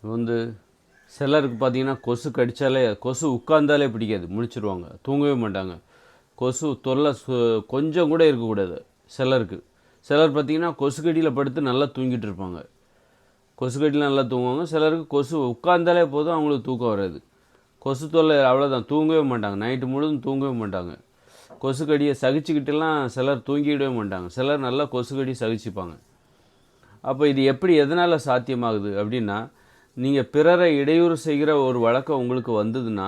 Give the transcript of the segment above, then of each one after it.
வந்து சிலருக்கு பார்த்தீங்கன்னா கொசு கடித்தாலே கொசு உட்காந்தாலே பிடிக்காது முடிச்சிருவாங்க தூங்கவே மாட்டாங்க. கொசு தொல்லை சு- கொஞ்சம் கூட இருக்கக்கூடாது சிலருக்கு. சிலர் பார்த்தீங்கன்னா கொசுக்கடியில் படுத்து நல்லா தூங்கிட்டு இருப்பாங்க. கொசுக்கடியில் நல்லா தூங்குவாங்க சிலருக்கு கொசு உட்காந்தாலே போதும் அவங்களுக்கு தூக்கம் வராது. கொசு தொல்லை அவ்வளோதான் தூங்கவே மாட்டாங்க நைட்டு முழுதும் தூங்கவே மாட்டாங்க. கொசுக்கடியை கடியை சகிச்சுக்கிட்டுலாம் சிலர் தூங்கிடவே மாட்டாங்க சிலர் நல்லா கொசுக்கடி சகிச்சுப்பாங்க. அப்போ இது எப்படி எதனால் சாத்தியமாகுது அப்படின்னா நீங்கள் பிறரை இடையூறு செய்கிற ஒரு வழக்கம் உங்களுக்கு வந்ததுன்னா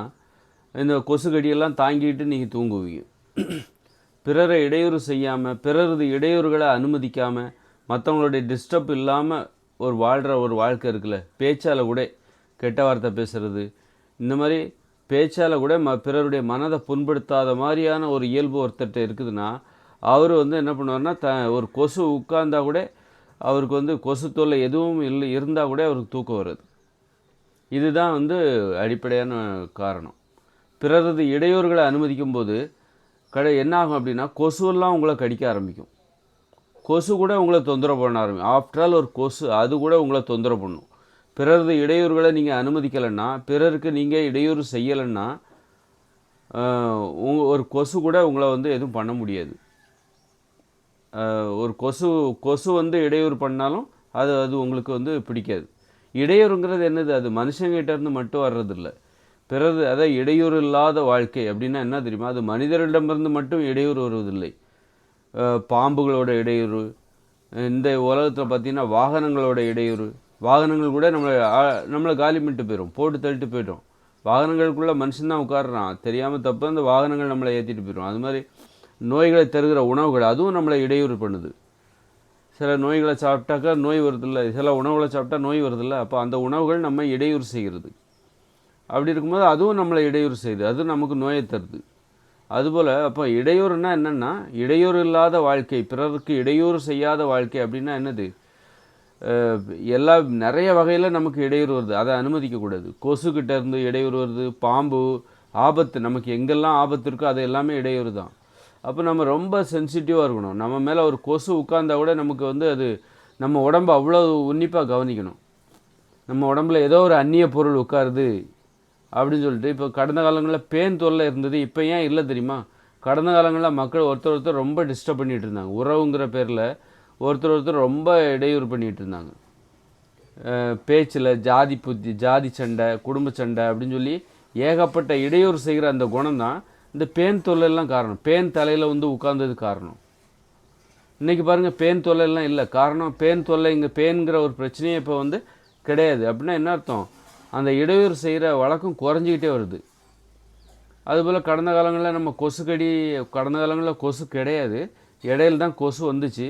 இந்த கொசுக்கடியெல்லாம் தாங்கிட்டு நீங்கள் தூங்குவீங்க. பிறரை இடையூறு செய்யாமல் பிறரது இடையூறுகளை அனுமதிக்காமல் மற்றவங்களுடைய டிஸ்டர்ப் இல்லாமல் ஒரு வாழ்கிற ஒரு வாழ்க்கை இருக்குல்ல பேச்சால் கூட கெட்ட வார்த்தை பேசுகிறது இந்த மாதிரி பேச்சால் கூட ம பிறருடைய மனதை புண்படுத்தாத மாதிரியான ஒரு இயல்பு ஒருத்தர்கிட்ட இருக்குதுன்னா அவர் வந்து என்ன பண்ணுவார்னா த ஒரு கொசு உட்கார்ந்தா கூட அவருக்கு வந்து கொசு தொல்லை எதுவும் இல்லை இருந்தால் கூட அவருக்கு தூக்கம் வருது. இதுதான் வந்து அடிப்படையான காரணம். பிறரது இடையூறுகளை அனுமதிக்கும் போது கடை என்ன ஆகும் அப்படின்னா கொசுவெல்லாம் உங்களை கடிக்க ஆரம்பிக்கும். கொசு கூட உங்களை தொந்தரவு பண்ண ஆரம்பிக்கும் ஆஃப்டர் ஆல் ஒரு கொசு அது கூட உங்களை தொந்தரவு பண்ணும். பிறரது இடையூறுகளை நீங்கள் அனுமதிக்கலைன்னா பிறருக்கு நீங்கள் இடையூறு செய்யலைன்னா ஒரு கொசு கூட உங்களை வந்து எதுவும் பண்ண முடியாது. ஒரு கொசு கொசு வந்து இடையூறு பண்ணாலும் அது அது உங்களுக்கு வந்து பிடிக்காது. இடையூறுங்கிறது என்னது? அது மனுஷங்கிட்ட இருந்து மட்டும் வர்றதில்ல. பிறகு அதை இடையூறு இல்லாத வாழ்க்கை அப்படின்னா என்ன தெரியுமா? அது மனிதரிடமிருந்து மட்டும் இடையூறு வருவதில்லை. பாம்புகளோட இடையூறு இந்த உலகத்தில் பார்த்தீங்கன்னா வாகனங்களோட இடையூறு வாகனங்கள் கூட நம்மளை நம்மளை காலி பண்ணிட்டு போயிடும் போட்டு தள்ளிட்டு போயிடும். வாகனங்களுக்குள்ளே மனுஷன்தான் உட்காடுறான் தெரியாமல் தப்பு அந்த வாகனங்கள் நம்மளை ஏற்றிட்டு போயிடும் அது மாதிரி நோய்களை தருகிற உணவுகள் அதுவும் நம்மளை இடையூறு பண்ணுது. சில நோய்களை சாப்பிட்டாக்கா நோய் வருதில்ல சில உணவுகளை சாப்பிட்டா நோய் வருதில்ல அப்போ அந்த உணவுகள் நம்ம இடையூறு செய்கிறது. அப்படி இருக்கும்போது அதுவும் நம்மளை இடையூறு செய்யுது அது நமக்கு நோயை தருது. அதுபோல் அப்போ இடையூறுனா என்னென்னா இடையூறு இல்லாத வாழ்க்கை பிறருக்கு இடையூறு செய்யாத வாழ்க்கை அப்படின்னா என்னது? எல்லா நிறைய வகையில் நமக்கு இடையூறு வருது. அதை அனுமதிக்கக்கூடாது கொசுக்கிட்ட இருந்து இடையூறு வருது பாம்பு ஆபத்து நமக்கு எங்கெல்லாம் ஆபத்து இருக்கோ அது எல்லாமே இடையூறு தான் அப்போ நம்ம ரொம்ப சென்சிட்டிவாக இருக்கணும். நம்ம மேலே ஒரு கொசு உட்கார்ந்தா கூட நமக்கு வந்து அது நம்ம உடம்பை அவ்வளோ உன்னிப்பாக கவனிக்கணும். நம்ம உடம்புல ஏதோ ஒரு அந்நிய பொருள் உட்காருது அப்படின்னு சொல்லிட்டு இப்போ கடந்த காலங்களில் பேன் தொல்லை இருந்தது இப்போ ஏன் இல்லை தெரியுமா? கடந்த காலங்களில் மக்கள் ஒருத்தர் ஒருத்தர் ரொம்ப டிஸ்டர்ப் பண்ணிகிட்டு இருந்தாங்க. உறவுங்கிற பேரில் ஒருத்தர் ஒருத்தர் ரொம்ப இடையூறு பண்ணிகிட்டு இருந்தாங்க. பேச்சில் ஜாதி புத்தி ஜாதி சண்டை குடும்ப சண்டை அப்படின்னு சொல்லி ஏகப்பட்ட இடையூறு செய்கிற அந்த குணம் தான் இந்த பேன் தொல்லைலாம் காரணம். பேன் தலையில் வந்து உட்கார்ந்தது காரணம். இன்றைக்கி பாருங்க பேன் தொல்லைலாம் இல்லை. காரணம் பேன் தொல்லை இங்கே பேன்கிற ஒரு பிரச்சனையே இப்போ வந்து கிடையாது. அப்படின்னா என்ன அர்த்தம்? அந்த இடையூறு செய்கிற வழக்கம் குறைஞ்சிக்கிட்டே வருது. அதுபோல் கடந்த காலங்களில் நம்ம கொசுக்கடி கடந்த காலங்களில் கொசு கிடையாது. இடையில் தான் கொசு வந்துச்சு.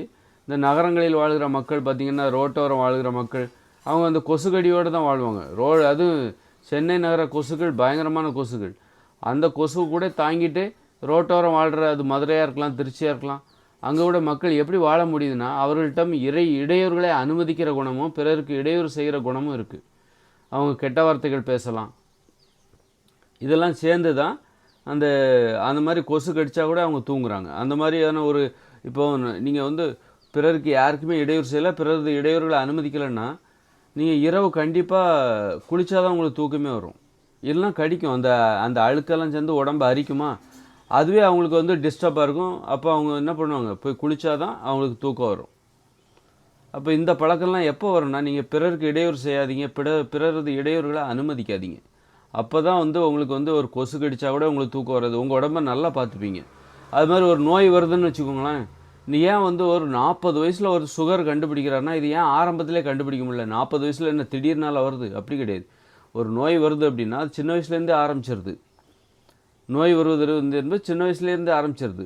இந்த நகரங்களில் வாழ்கிற மக்கள் பார்த்திங்கன்னா ரோட்டோரம் வாழ்கிற மக்கள் அவங்க அந்த கொசுக்கடியோடு தான் வாழ்வாங்க. ரோ அதுவும் சென்னை நகர கொசுக்கள் பயங்கரமான கொசுக்கள். அந்த கொசு கூட தாங்கிட்டு ரோட்டோரம் வாழ்கிற அது மதுரையாக இருக்கலாம் திருச்சியாக இருக்கலாம் அங்கே கூட மக்கள் எப்படி வாழ முடியுதுன்னா அவர்கள்ட்ட இறை இடையூறுகளை அனுமதிக்கிற குணமும் பிறருக்கு இடையூறு செய்கிற குணமும் இருக்குது அவங்க கெட்ட வார்த்தைகள் பேசலாம். இதெல்லாம் சேர்ந்து தான் அந்த அந்த மாதிரி கொசு கடித்தா கூட அவங்க தூங்குறாங்க. அந்த மாதிரியான ஒரு இப்போ நீங்கள் வந்து பிறருக்கு யாருக்குமே இடையூறு செய்யலை பிறரது இடையூறுகளை அனுமதிக்கலைன்னா நீங்கள் இரவு கண்டிப்பாக குளிச்சாதான் உங்களுக்கு தூக்கமே வரும். எல்லாம் கடிக்கும். அந்த அந்த அழுக்கெல்லாம் சேர்ந்து உடம்பு அரிக்குமா? அதுவே அவங்களுக்கு வந்து டிஸ்டர்பாக இருக்கும். அப்போ அவங்க என்ன பண்ணுவாங்க? போய் குளிச்சாதான் அவங்களுக்கு தூக்கம் வரும். அப்போ இந்த பழக்கம்லாம் எப்போ வரும்னா நீங்கள் பிறருக்கு இடையூறு செய்யாதீங்க. பிற பிறரது இடையூறுகளை அனுமதிக்காதீங்க. அப்போ தான் வந்து உங்களுக்கு வந்து ஒரு கொசு கடித்தா கூட உங்களுக்கு தூக்கம் வராது. உங்கள் உடம்ப நல்லா பார்த்துப்பீங்க. அது மாதிரி ஒரு நோய் வருதுன்னு வச்சுக்கோங்களேன். நீ ஏன் வந்து ஒரு நாற்பது வயசில் ஒரு சுகர் கண்டுபிடிக்கிறாருன்னா இது ஏன் ஆரம்பத்திலே கண்டுபிடிக்க முடியல? நாற்பது வயசில் என்ன திடீர்னால வருது? அப்படி கிடையாது. ஒரு நோய் வருது அப்படின்னா அது சின்ன வயசுலேருந்தே ஆரம்பிச்சிருது. நோய் வருவது வந்து என்பது சின்ன வயசுலேருந்தே ஆரம்பிச்சிருது.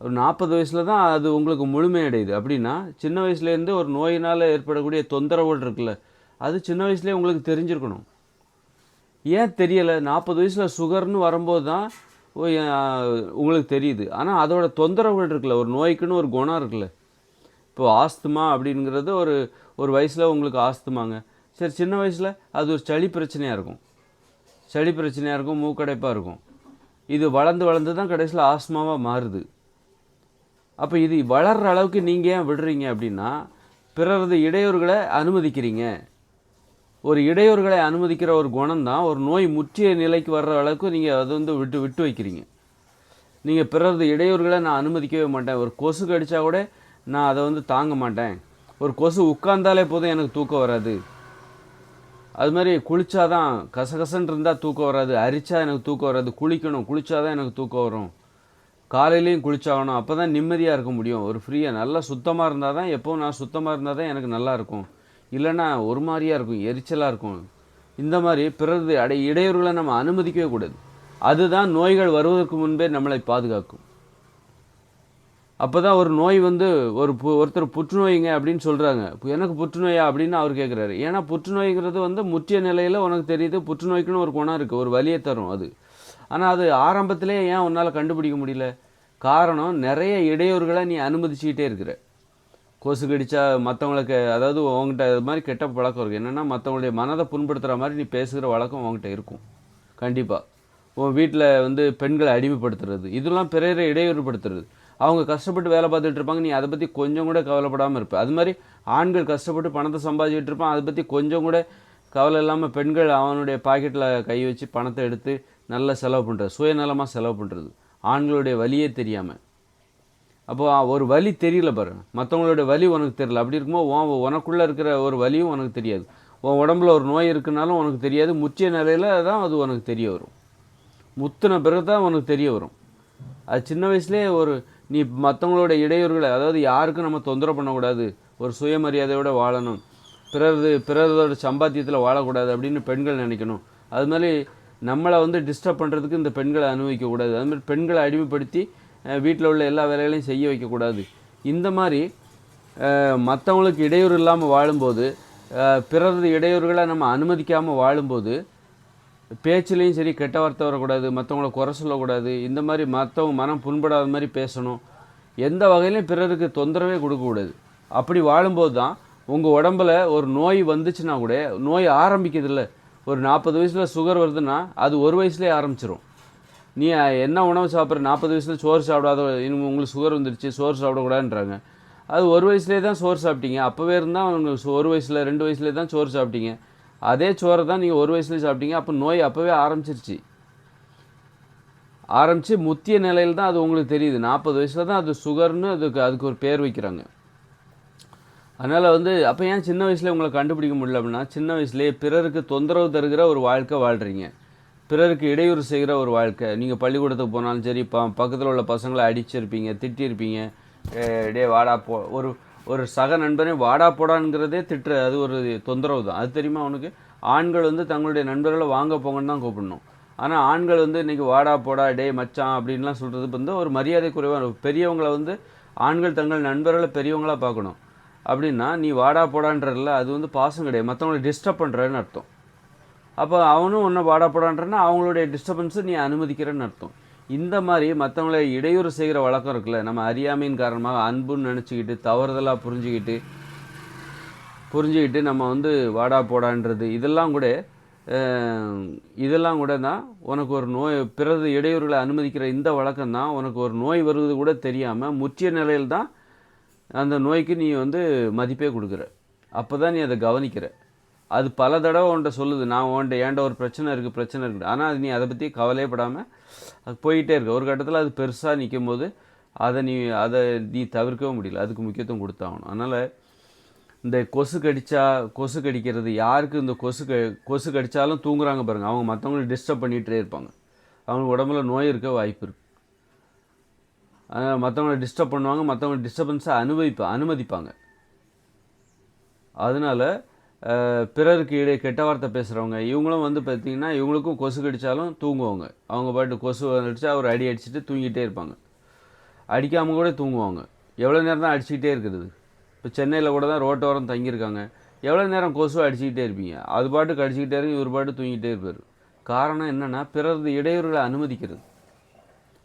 ஒரு நாற்பது வயசில் தான் அது உங்களுக்கு முழுமையடையுது. அப்படின்னா சின்ன வயசுலேருந்து ஒரு நோயினால் ஏற்படக்கூடிய தொந்தரவுகள் இருக்குல்ல அது சின்ன வயசுலேயே உங்களுக்கு தெரிஞ்சிருக்கணும். ஏன் தெரியலை? நாற்பது வயசில் சுகர்னு வரும்போது தான் உங்களுக்கு தெரியுது. ஆனால் அதோட தொந்தரவுகள் இருக்குல்ல ஒரு நோய்க்குன்னு ஒரு குணம் இருக்குல்ல. இப்போ ஆஸ்துமா அப்படிங்கிறது ஒரு ஒரு வயசில் உங்களுக்கு ஆஸ்துமாங்க. சரி சின்ன வயசில் அது ஒரு சளி பிரச்சனையாக இருக்கும். சளி பிரச்சனையாக இருக்கும் மூக்கடைப்பாக இருக்கும். இது வளர்ந்து வளர்ந்து தான் கடைசியில் ஆஸ்மாவாக மாறுது. அப்போ இது வளர்கிற அளவுக்கு நீங்கள் ஏன் விடுறீங்க அப்படின்னா பிறரது இடையூறுகளை அனுமதிக்கிறீங்க. ஒரு இடையூறுகளை அனுமதிக்கிற ஒரு குணம் தான் ஒரு நோய் முற்றிய நிலைக்கு வர்ற அளவுக்கு நீங்கள் அதை வந்து விட்டு விட்டு வைக்கிறீங்க. நீங்கள் பிறரது இடையூறுகளை நான் அனுமதிக்கவே மாட்டேன். ஒரு கொசு கடித்தா கூட நான் அதை வந்து தாங்க மாட்டேன். ஒரு கொசு உட்கார்ந்தாலே போதும் எனக்கு தூக்கம் வராது. அது மாதிரி குளித்தாதான் கசகசன்னு இருந்தால் தூக்கம் வராது. அரிச்சா எனக்கு தூக்கம் வராது. குளிக்கணும். குளித்தாதான் எனக்கு தூக்கம் வரும். காலையிலையும் குளிச்சாகணும். அப்போ தான் நிம்மதியாக இருக்க முடியும். ஒரு ஃப்ரீயாக நல்லா சுத்தமாக இருந்தால் தான் எப்போவும் நான் சுத்தமாக இருந்தால் தான் எனக்கு நல்லா இருக்கும். இல்லைன்னா ஒரு மாதிரியாக இருக்கும். எரிச்சலாக இருக்கும். இந்த மாதிரி பிறகு அடை இடையூறுகளை நம்ம அனுமதிக்கவே கூடாது. அதுதான் நோய்கள் வருவதற்கு முன்பே நம்மளை பாதுகாக்கும். அப்போ தான் ஒரு நோய் வந்து ஒரு பு ஒருத்தர் புற்றுநோய்ங்க அப்படின்னு சொல்கிறாங்க எனக்கு புற்றுநோயா அப்படின்னு அவர் கேட்குறாரு ஏன்னா புற்றுநோய்ங்கிறது வந்து முற்றிய நிலையில் உனக்கு தெரியுது புற்றுநோய்க்குன்னு ஒரு குணம் இருக்குது ஒரு வலியை தரும் அது. ஆனால் அது ஆரம்பத்திலே ஏன் உன்னால் கண்டுபிடிக்க முடியல? காரணம் நிறைய இடையூறுகளை நீ அனுமதிச்சுக்கிட்டே இருக்கிற. கொசு கடிச்சா மற்றவங்களுக்கு அதாவது உங்ககிட்ட இது மாதிரி கெட்ட பழக்கம் இருக்குது என்னென்னா மற்றவங்களுடைய மனதை புண்படுத்துகிற மாதிரி நீ பேசுகிற வழக்கம் உங்ககிட்ட இருக்கும். கண்டிப்பாக உன் வீட்டில் வந்து பெண்களை அடிமைப்படுத்துறது இதெல்லாம் பிறரை இடையூறுபடுத்துறது. அவங்க கஷ்டப்பட்டு வேலை பார்த்துட்டு இருப்பாங்க. நீ அதை பற்றி கொஞ்சம் கூட கவலைப்படாமல் இருப்ப. அது மாதிரி ஆண்கள் கஷ்டப்பட்டு பணத்தை சம்பாதிச்சிட்டு இருப்பான் அதை பற்றி கொஞ்சம் கூட கவலை இல்லாமல் பெண்கள் அவனுடைய பாக்கெட்டில் கை வச்சு பணத்தை எடுத்து நல்லா செலவு பண்ணுறது சுயநலமாக செலவு பண்ணுறது ஆண்களுடைய வலியே தெரியாமல் அப்போது ஒரு வலி தெரியல பாரு மற்றவங்களோட வலி உனக்கு தெரியல. அப்படி இருக்கும்போது உன் உனக்குள்ளே இருக்கிற ஒரு வலியும் உனக்கு தெரியாது. உன் உடம்புல ஒரு நோய் இருக்குனாலும் உனக்கு தெரியாது. முற்றிய நிலையில் தான் அது உனக்கு தெரிய வரும். முத்தின பிறகு தான் உனக்கு தெரிய வரும். அது சின்ன வயசுலேயே ஒரு நீ மற்றவங்களோட இடையூறுகளை அதாவது யாருக்கும் நம்ம தொந்தரவு பண்ணக்கூடாது. ஒரு சுயமரியாதையோட வாழணும். பிறரது பிறரோட சம்பாத்தியத்தில் வாழக்கூடாது அப்படின்னு பெண்கள் நினைக்கணும். அது மாதிரி நம்மளை வந்து டிஸ்டர்ப் பண்ணுறதுக்கு இந்த பெண்களை அனுபவிக்கக்கூடாது அது மாதிரி பெண்களை அடிமைப்படுத்தி வீட்டில் உள்ள எல்லா வேலைகளையும் செய்ய வைக்கக்கூடாது. இந்த மாதிரி மற்றவங்களுக்கு இடையூறு இல்லாமல் வாழும்போது பிறரது இடையூறுகளை நம்ம அனுமதிக்காமல் வாழும்போது பேச்சுலேயும் சரி கெட்ட வார்த்தை வரக்கூடாது மற்றவங்கள குறை சொல்லக்கூடாது இந்த மாதிரி மற்றவங்க மனம் புண்படாத மாதிரி பேசணும். எந்த வகையிலையும் பிறருக்கு தொந்தரவே கொடுக்கக்கூடாது. அப்படி வாழும்போது தான் உங்கள் உடம்புல ஒரு நோய் வந்துச்சுன்னா கூட நோய் ஆரம்பிக்குதுல்ல. ஒரு நாற்பது வயசில் சுகர் வருதுன்னா அது ஒரு வயசுலேயே ஆரம்பிச்சிடும் நீ என்ன உணவு சாப்பிட்ற? நாற்பது வயசில் சோறு சாப்பிடாத இன்னும் உங்களுக்கு சுகர் வந்துருச்சு சோறு சாப்பிடக்கூடாதுன்றாங்க. அது ஒரு வயசுலேயே தான் சோறு சாப்பிட்டீங்க. அப்போவே இருந்தால் உங்களுக்கு ஒரு வயசில் ரெண்டு வயசுலேயே தான் சோறு சாப்பிட்டீங்க. அதே சோறை தான் நீங்கள் ஒரு வயசுலேயே சாப்பிட்டீங்க. அப்போ நோய் அப்போவே ஆரம்பிச்சிருச்சு. ஆரம்பித்து முத்திய நிலையில் தான் அது உங்களுக்கு தெரியுது. நாற்பது வயசில் தான் அது சுகர்னு அதுக்கு அதுக்கு ஒரு பேர் வைக்கிறாங்க. அதனால் வந்து அப்போ ஏன் சின்ன வயசில் உங்களை கண்டுபிடிக்க முடியல அப்படின்னா சின்ன வயசுலேயே பிறருக்கு தொந்தரவு தருகிற ஒரு வாழ்க்கை வாழ்கிறீங்க பிறருக்கு இடையூறு செய்கிற ஒரு வாழ்க்கை. நீங்கள் பள்ளிக்கூடத்துக்கு போனாலும் சரி ப பக்கத்தில் உள்ள பசங்களை அடிச்சிருப்பீங்க திட்டியிருப்பீங்க டே வாடா போ ஒரு ஒரு சக நண்பனே வாடா போடாங்கிறதே திட்டுற அது ஒரு தொந்தரவு தான். அது தெரியுமா அவனுக்கு ஆண்கள் வந்து தங்களுடைய நண்பர்களை வாங்க போங்கன்னு தான் கூப்பிடணும். ஆனால் ஆண்கள் வந்து இன்றைக்கி வாடா போடா டே மச்சான் அப்படின்லாம் சொல்கிறது வந்து ஒரு மரியாதை குறைவாக பெரியவங்களை வந்து ஆண்கள் தங்கள் நண்பர்களை பெரியவங்களாக பார்க்கணும். அப்படின்னா நீ வாடா போடான்றதில்ல அது வந்து பாசம் கிடையாது. மற்றவங்களை டிஸ்டர்ப் பண்ணுறன்னு அர்த்தம். அப்போ அவனும் ஒன்றை வாடா போடான்றன்னா அவங்களுடைய டிஸ்டர்பன்ஸை நீ அனுமதிக்கிறேன்னு அர்த்தம். இந்த மாதிரி மற்றவங்களை இடையூறு செய்கிற வழக்கம் இருக்குல்ல. நம்ம அறியாமையின் காரணமாக அன்புன்னு நினச்சிக்கிட்டு தவறுதலாக புரிஞ்சுக்கிட்டு புரிஞ்சுக்கிட்டு நம்ம வந்து வாடா போடான்றது இதெல்லாம் கூட இதெல்லாம் கூட தான் உனக்கு ஒரு நோய் பிறகு இடையூறுகளை அனுமதிக்கிற இந்த வழக்கம் தான் உனக்கு ஒரு நோய் வருவது கூட தெரியாமல் முற்றிய நிலையில் தான் அந்த நோய்க்கு நீ வந்து மதிப்பே கொடுக்குற. அப்போ தான் நீ அதை கவனிக்கிற. அது பல தடவை உன்ட்ட சொல்லுது நான் உன்ட்ட ஏன்ட ஒரு பிரச்சனை இருக்குது பிரச்சனை இருக்குது ஆனால் அது நீ அதை பற்றி கவலையப்படாமல் அது போயிட்டே இருக்க. ஒரு கட்டத்தில் அது பெருசாக நிற்கும் போது அதை நீ அதை நீ தவிர்க்கவும் முடியல. அதுக்கு முக்கியத்துவம் கொடுத்தாகணும். அதனால் இந்த கொசு கடித்தா கொசு கடிக்கிறது யாருக்கு இந்த கொசு க கொசு கடித்தாலும் தூங்குறாங்க பாருங்கள் அவங்க மற்றவங்களை டிஸ்டர்ப் பண்ணிகிட்டே இருப்பாங்க. அவங்க உடம்புல நோய் இருக்க வாய்ப்பு இருக்குது அதனால் மற்றவங்களை டிஸ்டர்ப் பண்ணுவாங்க மற்றவங்க டிஸ்டர்பன்ஸை அனுபவிப்பா அனுமதிப்பாங்க. அதனால் பிறருக்கு இடை கெட்ட வார்த்தை பேசுகிறவங்க இவங்களும் வந்து பார்த்திங்கன்னா இவங்களுக்கும் கொசு கடித்தாலும் தூங்குவாங்க. அவங்க பாட்டு கொசு அடிச்சா அவர் அடி அடிச்சுட்டு தூங்கிட்டே இருப்பாங்க. அடிக்காமல் கூட தூங்குவாங்க. எவ்வளோ நேரம் தான் அடிச்சுக்கிட்டே இருக்கிறது இப்போ சென்னையில் கூட தான் ரோட்டோரம் தங்கியிருக்காங்க. எவ்வளோ நேரம் கொசு அடிச்சுக்கிட்டே இருப்பீங்க? அது பாட்டுக்கு அடிச்சுக்கிட்டே இருக்கும் இவர் பாட்டு தூங்கிட்டே இருப்பார். காரணம் என்னென்னா பிறரது இடையூறுகளை அனுமதிக்கிறது.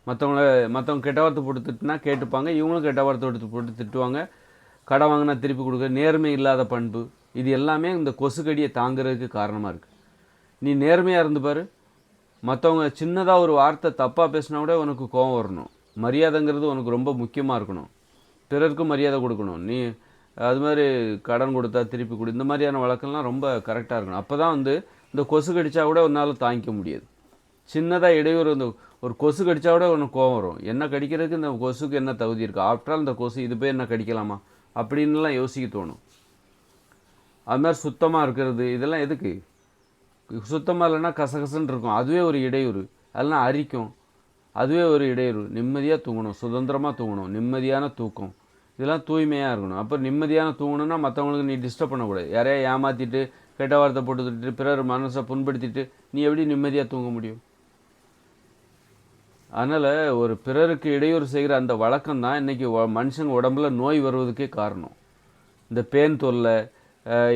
மற்றவங்கள மற்றவங்க கெட்ட வார்த்தை போட்டு திட்டுனா கேட்டுப்பாங்க இவங்களும் கெட்ட வார்த்தை போட்டு போட்டு திட்டுவாங்க. கடை வாங்கினா திருப்பி கொடுக்க நேர்மை இல்லாத பண்பு. இது எல்லாமே இந்த கொசுக்கடியை தாங்கிறதுக்கு காரணமாக இருக்குது நீ நேர்மையாக இருந்து பாரு. மற்றவங்க சின்னதாக ஒரு வார்த்தை தப்பாக பேசினா கூட உனக்கு கோவம் வரணும். மரியாதைங்கிறது உனக்கு ரொம்ப முக்கியமாக இருக்கணும். பிறருக்கும் மரியாதை கொடுக்கணும். நீ அது மாதிரி கடன் கொடுத்தா திருப்பி கொடு. இந்த மாதிரியான வழக்கெல்லாம் ரொம்ப கரெக்டாக இருக்கணும். அப்போ தான் வந்து இந்த கொசு கடித்தா கூட உன்னால் தாங்கிக்க முடியாது. சின்னதாக இடையூறு இந்த ஒரு கொசு கடித்தா கூட உனக்கு கோவம் வரும். என்ன கடிக்கிறதுக்கு இந்த கொசுக்கு என்ன தகுதி இருக்குது ஆஃப்டர் ஆல் இந்த கொசு இது போய் என்ன கடிக்கலாமா? அப்படின்லாம் யோசிக்க தோணும். அது மாதிரி சுத்தமாக இருக்கிறது இதெல்லாம் எதுக்கு? சுத்தமாக இல்லைன்னா கசகசன்னு இருக்கும். அதுவே ஒரு இடையூறு. அதெல்லாம் அரிக்கும். அதுவே ஒரு இடையூறு. நிம்மதியாக தூங்கணும். சுதந்திரமாக தூங்கணும். நிம்மதியான தூக்கம். இதெல்லாம் தூய்மையாக இருக்கணும். அப்போ நிம்மதியான தூங்கணும்னா மற்றவங்களுக்கு நீ டிஸ்டர்ப் பண்ணக்கூடாது. யாரையா ஏமாற்றிட்டு கெட்ட வார்த்தை போட்டு பிறர் மனசை புண்படுத்திட்டு நீ எப்படி நிம்மதியாக தூங்க முடியும்? அதனால் ஒரு பிறருக்கு இடையூறு செய்கிற அந்த வழக்கம் தான் இன்றைக்கி மனுஷங்க உடம்புல நோய் வருவதுக்கே காரணம். இந்த பேன் தொல்லை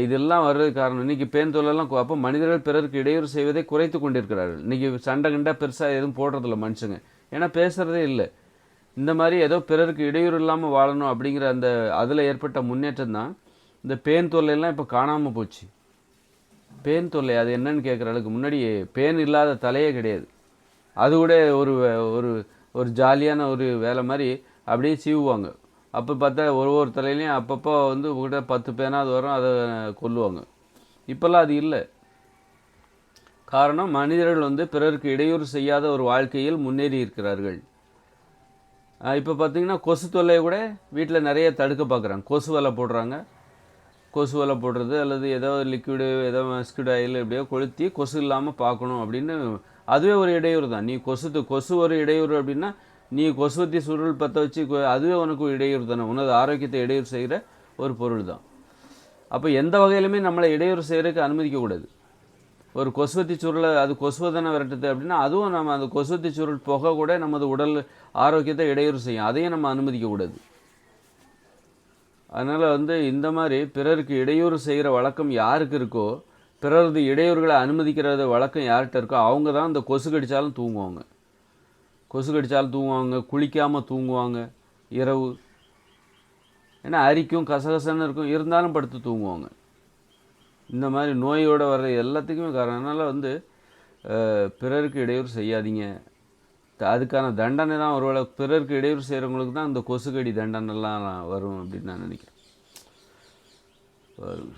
இதெல்லாம் வர்றது காரணம். இன்றைக்கி பேன் அப்போ மனிதர்கள் பிறருக்கு இடையூறு செய்வதை குறைத்து கொண்டிருக்கிறார்கள். இன்றைக்கி சண்டை கண்டா பெருசாக எதுவும் போடுறதில்ல மனுஷங்க. ஏன்னா பேசுகிறதே இல்லை. இந்த மாதிரி ஏதோ பிறருக்கு இடையூறு இல்லாமல் வாழணும் அப்படிங்கிற அந்த அதில் ஏற்பட்ட முன்னேற்றம் தான் இந்த பேன் தொல்லையெல்லாம் இப்போ காணாமல் போச்சு. பேன் தொல்லை அது என்னன்னு கேட்குற அளவுக்கு முன்னாடி பேன் இல்லாத தலையே கிடையாது. அது கூட ஒரு ஒரு ஒரு ஜாலியான ஒரு வேலை மாதிரி அப்படியே சீவுவாங்க. அப்போ பார்த்தா ஒரு ஒரு தலையிலையும் அப்பப்போ வந்து உங்கள்கிட்ட பத்து பேனாவது வரும் அதை கொல்லுவாங்க. இப்போல்லாம் அது இல்லை. காரணம் மனிதர்கள் வந்து பிறருக்கு இடையூறு செய்யாத ஒரு வாழ்க்கையில் முன்னேறி இருக்கிறார்கள். இப்போ பார்த்தீங்கன்னா கொசு தொல்லையை கூட வீட்டில் நிறைய தடுக்க பார்க்குறாங்க கொசு வலை போடுறாங்க. கொசு வலை போடுறது அல்லது ஏதோ லிக்விடு ஏதோ மஸ்கிட் ஆயில் எப்படியோ கொளுத்தி கொசு இல்லாமல் பார்க்கணும் அப்படின்னு அதுவே ஒரு இடையூறு தான் நீ கொசு கொசு ஒரு இடையூறு அப்படின்னா நீ கொசுவத்தி சுருள் பற்ற வச்சு அதுவே உனக்கு இடையூறு தானே. உனது ஆரோக்கியத்தை இடையூறு செய்கிற ஒரு பொருள் தான். அப்போ எந்த வகையிலுமே நம்மளை இடையூறு செய்கிறதுக்கு அனுமதிக்கக்கூடாது ஒரு கொசுவத்தி சுருளை அது கொசுவதனை விரட்டுது அப்படின்னா அதுவும் நம்ம அந்த கொசுவத்தி சுருள் புகை கூட நமது உடல் ஆரோக்கியத்தை இடையூறு செய்யும். அதையும் நம்ம அனுமதிக்கக்கூடாது அதனால் வந்து இந்த மாதிரி பிறருக்கு இடையூறு செய்கிற வழக்கம் யாருக்கு இருக்கோ பிறரது இடையூறுகளை அனுமதிக்கிறது வழக்கம் யார்கிட்ட இருக்கோ அவங்க தான் இந்த கொசு கடித்தாலும் தூங்குவாங்க. கொசு கடித்தாலும் தூங்குவாங்க குளிக்காமல் தூங்குவாங்க இரவு. ஏன்னா அரிக்கும் கசகசன்னு இருக்கும் இருந்தாலும் படுத்து தூங்குவாங்க. இந்த மாதிரி நோயோட வர்ற எல்லாத்துக்குமே காரணம். அதனால் வந்து பிறருக்கு இடையூறு செய்யாதீங்க. அதுக்கான தண்டனை தான் ஒருவேளை பிறருக்கு இடையூறு செய்கிறவங்களுக்கு தான் இந்த கொசுக்கடி தண்டனைலாம் வரும் அப்படின்னு நான் நினைக்கிறேன். வரும்.